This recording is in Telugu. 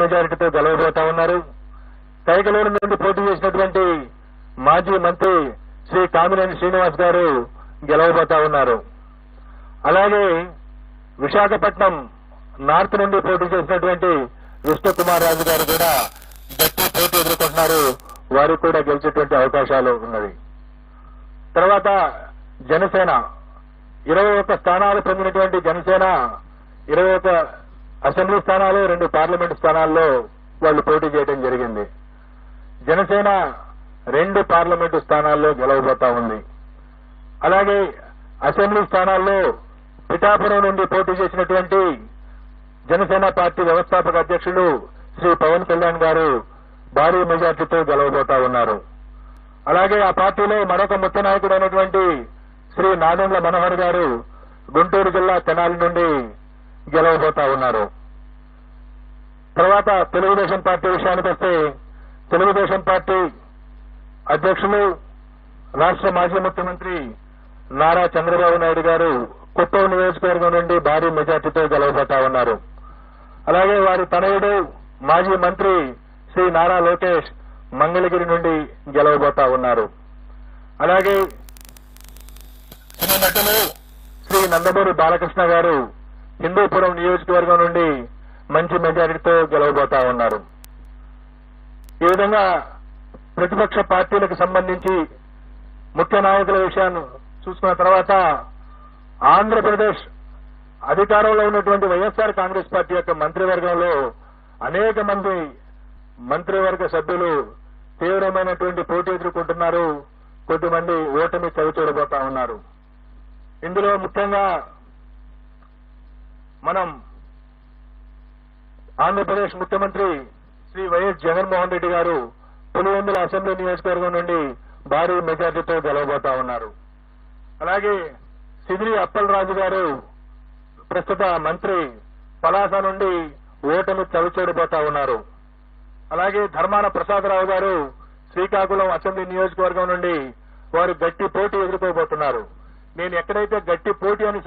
మెజారిటీతో గెలవబోతా ఉన్నారు. కైకలూరు నుండి పోటీ చేసినటువంటి మాజీ మంత్రి శ్రీ కామినేని శ్రీనివాస్ గారు గెలవబోతా ఉన్నారు. అలాగే విశాఖపట్నం నార్త్ నుండి పోటీ చేసినటువంటి విష్ణు కుమార్ రాజు గారు కూడా గట్టి పోటీ ఎదుర్కొంటున్నారు. వారు కూడా గెలిచేటువంటి అవకాశాలు ఉన్నవి. తర్వాత జనసేన. ఇరవై ఒక్క స్థానాలు పొందినటువంటి జనసేన ఇరవై ఒక్క అసెంబ్లీ స్థానాలు రెండు పార్లమెంట్ స్థానాల్లో వాళ్ళు పోటీ చేయడం జరిగింది. జనసేన రెండు పార్లమెంటు స్థానాల్లో గెలవబోతా ఉంది. అలాగే అసెంబ్లీ స్థానాల్లో పిఠాపురం నుండి పోటీ చేసినటువంటి జనసేన పార్టీ వ్యవస్థాపక అధ్యక్షులు శ్రీ పవన్ కళ్యాణ్ గారు భారీ మెజార్టీతో గెలవబోతా ఉన్నారు. అలాగే ఆ పార్టీలో మరొక ముఖ్య అయినటువంటి శ్రీ నాదెండ్ల మనోహర్ గారు గుంటూరు జిల్లా తెనాలి నుండి గెలవబోతా ఉన్నారు. తర్వాత తెలుగుదేశం పార్టీ విషయానికి వస్తే తెలుగుదేశం పార్టీ అధ్యక్షులు రాష్ట్ర మాజీ ముఖ్యమంత్రి నారా చంద్రబాబు నాయుడు గారు కుప్పం నియోజకవర్గం నుండి భారీ మెజార్టీతో గెలవబోతా ఉన్నారు. అలాగే వారి తనయుడు మాజీ మంత్రి శ్రీ నారా లోకేష్ మంగళగిరి నుండి గెలవబోతా ఉన్నారు. అలాగే నటులు శ్రీ నందమూరి బాలకృష్ణ గారు హిందూపురం నియోజకవర్గం నుండి మంచి మెజారిటీతో గెలవబోతా ఉన్నారు. ఈ విధంగా ప్రతిపక్ష పార్టీలకు సంబంధించి ముఖ్య నాయకుల విషయాన్ని చూసుకున్న తర్వాత ఆంధ్రప్రదేశ్ అధికారంలో ఉన్నటువంటి వైఎస్ఆర్ కాంగ్రెస్ పార్టీ యొక్క మంత్రివర్గంలో అనేక మంది మంత్రివర్గ సభ్యులు తీవ్రమైనటువంటి పోటీ ఎదుర్కొంటున్నారు. కొద్దిమంది ఓటమి చవి చూడబోతా ఉన్నారు. ఇందులో ముఖ్యంగా మనం ఆంధ్రప్రదేశ్ ముఖ్యమంత్రి శ్రీ వైఎస్ జగన్మోహన్ రెడ్డి గారు పులివెందుల అసెంబ్లీ నియోజకవర్గం నుండి భారీ మెజార్టీతో గెలవబోతా ఉన్నారు. అలాగే సిదిరి అప్పలరాజు గారు ప్రస్తుత మంత్రి పలాస నుండి ఓటను చవిచూడబోతా ఉన్నారు. అలాగే ధర్మాన ప్రసాదరావు గారు శ్రీకాకుళం అసెంబ్లీ నియోజకవర్గం నుండి వారు గట్టి పోటీ ఎదుర్కోబోతున్నారు. నేను ఎక్కడైతే గట్టి పోటీ అని